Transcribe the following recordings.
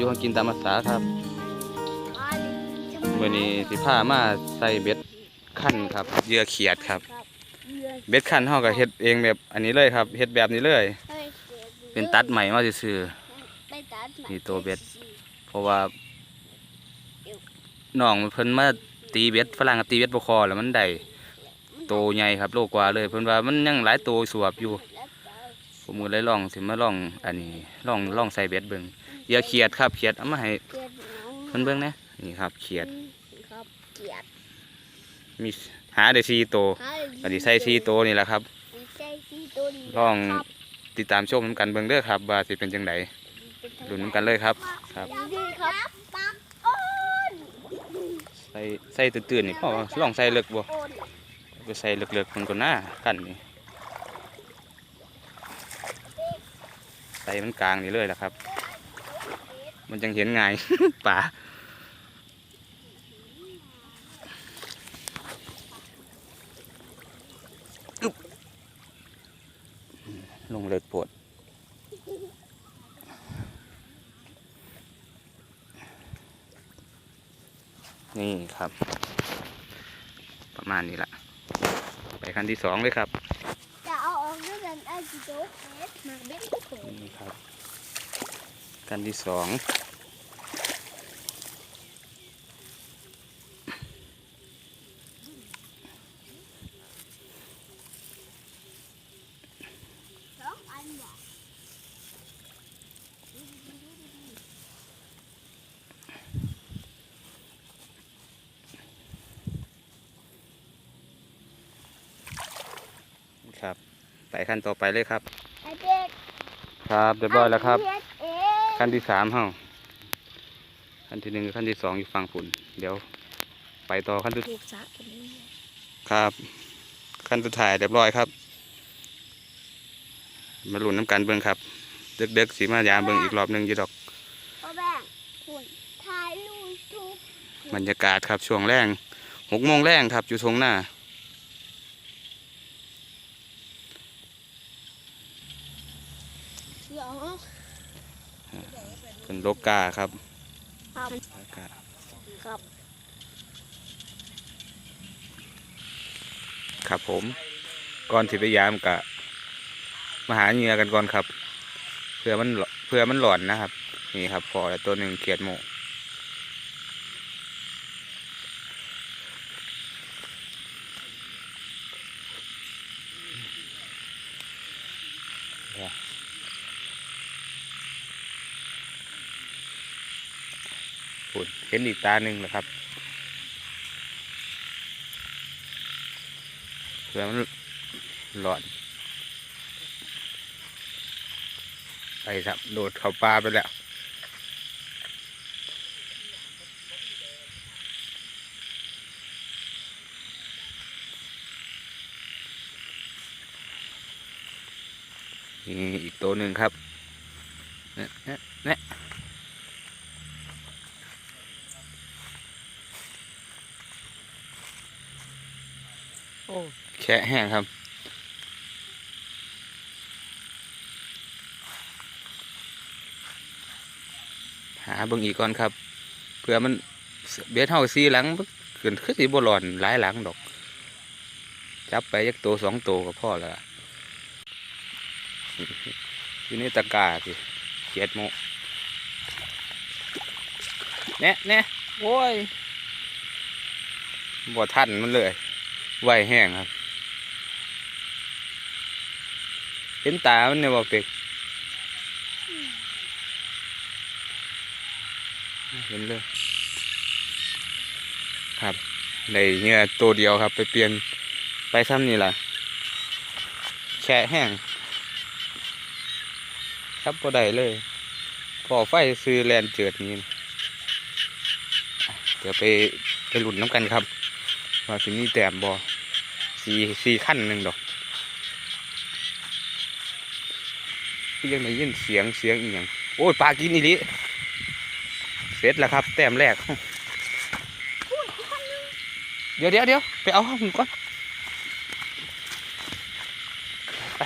อยู่หากินตามภาษาครับมื่อนี้สิพามาใส่เบ็ดขั้นครับเหยื่อเขียดครับ เบ็ดขั้นเฮาก็เฮ็ดเองแบบอันนี้เลยครับเฮ็ดแบบนี้เลย เป็นตัดใหม่มาซื่อๆนี่ตัวเบ็ด เพราะว่าน้องเพิ่นมาตีเบ็ดฝรั่งก็ตีเบ็ดบ่คอแล้วมันได้โตใหญ่ครับโลกว่าเลย เพิ่นว่ามันยังหลายโตสวบอยู่ ผมก็เลยลองสิมาลองอันนี้ลองลองใส่เบ็ดเบิ่ง เหยื่อเขียดครับเขียดเอามาให้เกลียดน้องเพิ่นเบิ่งนะนี่ครับเขียดครับเกลียดมีหาได้4โตวก็สิใส่4โตวนี่แหละครับใส่สี่ตัวนี้ลอง ครับติดตามชมนำกันเบิ่งเด้อครับว่าสิเป็นจังไดลุ้นนำกันเลยครับครับนี่ครับปักอ้นใส่ใส่ตื่นๆนี่พ่อลองใส่เลิกบ่โอนไปใส่เลิกๆมันก็น่ากันนี่ใส่มันกลางนี่เลยล่ะครับ มันจังเห็นง่ายป่าอึ๊บลงเลิกปวดนี่ครับ ประมาณนี้ละไปขั้นที่สองเลยครับจะเอาออกด้วยกันไอ้จิโจ๊กเม็ดมาเบ็ดโขงนี่ครับ ขั้นที่สองสองอันบ่ครับ ไปขั้นต่อไปเลยครับไอ้เด็กครับเรียบร้อยแล้วครับเฮ็ดเอง ขั้นที่สามเฮาขั้นที่หนึ่งกับขั้นที่สองอยู่ฝั่งฝุ่น เดี๋ยว ไปต่อขั้นที่ถูกซักกันนี่ครับ ขั้นสุดท้ายเรียบร้อยครับ มาลุ้นน้ำกันเบิ่งครับเด็กๆสีมายามเบิ่งอีกรอบหนึ่งอยี่ดอกพ่อแบ่งหุ่นถ่ายรูปทุกบรรยากาศครับช่วงแรงหกโมงแรงครับอยู่ทงหน้า เดี๋ยว เป็นโลกาครับครับโลกาครับ ครับผม ก่อนที่ไปยามกะมาหาเหงื่อกันก่อนครับ เพื่อมันหลเพื่อมันหลอนนะครับ นี่ครับพอแล้วตัวหนึ่งเขียดโม นเห็นอีกตาหนึ่งแล้วครับเพื่อมันหลอน ไปครับโดดเข้าป่าไปแล้วนี่อีกตัวหนึ่งครับเนี่ยเนี่ย แค่แห้งครับ หาเบิ่งอีกก่อนครับเพื่อมันเบ็ดเฮาซีหลังเกินคือสิบ่ร้อนหลายหลังดอก จับไปยักตัวสองตัวก็พอแล้วล่ะอยู่ในตะกร้าสิเจ็ดโมแน่แน่โอ้ยบ่ทันมันเลย ไหวแห้งครับ เห็นตามันเนี่ยบ่เป็กเห็นเลยครับในเงี้ยตัวเดียวครับ ไปเปลี่ยนไปซ้ำนี่แหละแฉะแห้ง ครับพอได้เลย พอไฟซื้อแลนเจิดนี้นะอะเดี๋ยวไปไปหลุดน้ำกันครับ ว่าสิมีแต้มบอ สี่สี่ขั้นหนึ่งดอกที่ยังได้ยินเสียงเสียงอีกอย่างโอ้ยปลากินอีลิเสร็จแล้วครับ แต้มแรก เดี๋ยวเดี๋ยวเดี๋ยวไปเอาข้าวผมก่อนไป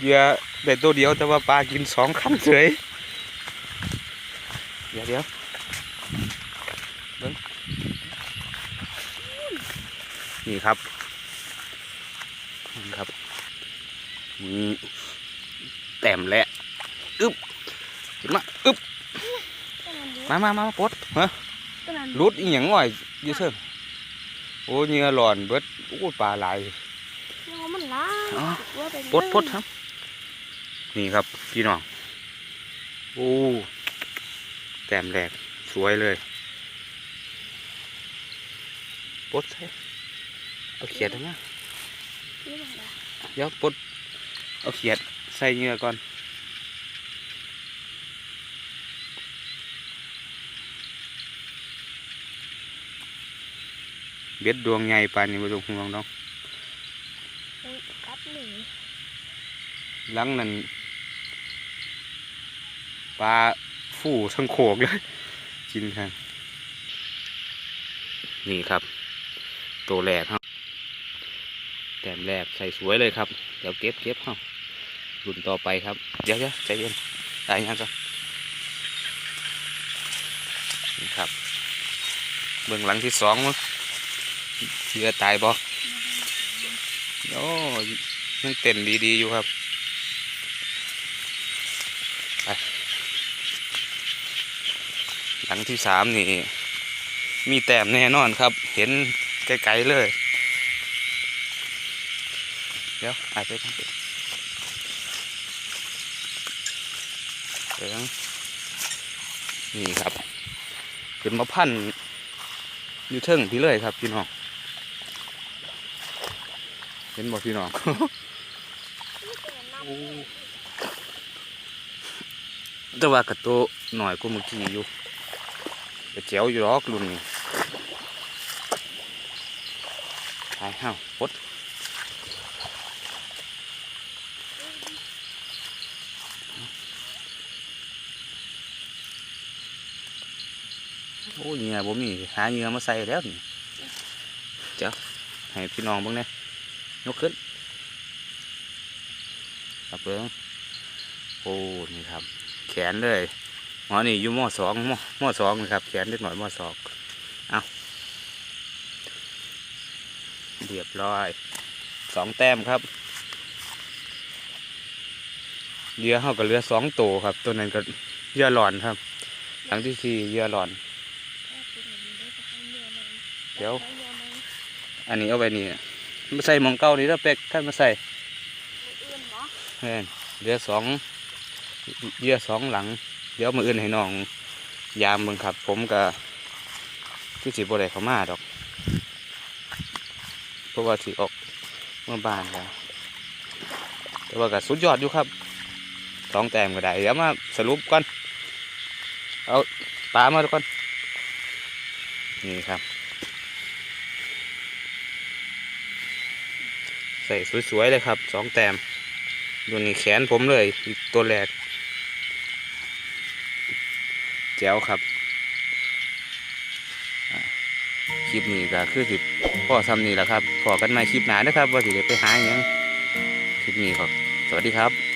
เหยื่อได้ตัวเดียวแต่ว่าปลากินสองคำเฉยเดี๋ยวเดี๋ยวนี่ครับ ครับนี่แต้มแหละอึ๊บขึ้นมาอึ๊บก็มันดูมามามามาปลดฮะก็มันรุดอีหยังง่อยอยู่เชิงโอ้เหงื่อหลอนเบิดโอ้ปลาหลายน้องมันล้าอ๋อว่าเป็นปลดปลดครับ นี่ครับพี่น้องโอ้แต้มแรกสวยเลยปลดใส่เอาเขียดได้ไหมนี่มันล้า เดี๋ยวปลดเอาเขียดใส่เหงื่อก่อนเบ็ดดวงใหญ่ปานนี้บ่ต้องห่วงน้องเป็นกัดหนึ่งหลังนั้นปลาฟู่ทั้งโขกเลยกินครับ นี่ครับ ตัวแรกครับ แต้มแรกใส่สวยเลยครับ เดี๋ยวเก็บเก็บครับรุ่นต่อไปครับ เดี๋ยวเดี๋ยวใจเย็นตายยังก่อนนี่ครับ เบื้องหลังที่สองมั้งเชือตายบ่โอ้ยังเต้นดีๆอยู่ครับหลังที่สามนี่ มีแต้มแน่นอนครับ เห็นไกลๆเลย เดี๋ยวอาจจะทำเป็นเดี๋ยวนี่ครับขึ้นมาพันอยู่เทิงพี่เลยครับ พี่น้อง เห็นบ่พี่น้องแต่ว่ากระโตวหน่อยกว่าเมื่อกี้อยู่แต่เจ๋วอยู่รอกรุ่นนี้ไปห้าวปด โอ้เหงื่อบ่มีหาเหงื่อมาใส่แล้วนี่เจ้าให้พี่น้องเบ้างเนี่ยยกขึ้นครับเบิ้งโอ้นี่ครับ แขนเลยหมอนี่อยู่มอสองมมอสองนะครับ แขนเล็กหน่อยมอสองเอาเรียบร้อยสองแต้มครับเรือเขากับเรือสองตัวครับ ตัวนั้นก็เรือหลอนครับครั้งที่สี่เรือหลอน เดี๋ยว อันนี้เอาไว้นี่มาใส่หมองเก้านี่แล้วเป็กท่านมาใส่อื่นเนาะแม่นเรือสองเรือสองหลัง เดี๋ยวมืออื่นให้น้อง ยามเบิ่งครับ ผมก็คือสิบ่ได้เข้ามาดอก เพราะว่าสิออกเมื่อบ้านแล้วแต่ว่าก็สุดยอดอยู่ครับสองแต้มก็ได้ เดี๋ยวมาสรุปก่อน เอาปลามาก่อนนี่ครับ ใส่สวยๆเลยครับสองแต้มดูนี่แขนผมเลยตัวแรกแจ๋วครับคลิปนี้ก็คือสิพ่อซ้ำนี่แหละครับพอกันใหม่คลิปหนานะครับ ว่าสิเดี๋ยวไปหาอหยังคลิปนี้ครับ สวัสดีครับ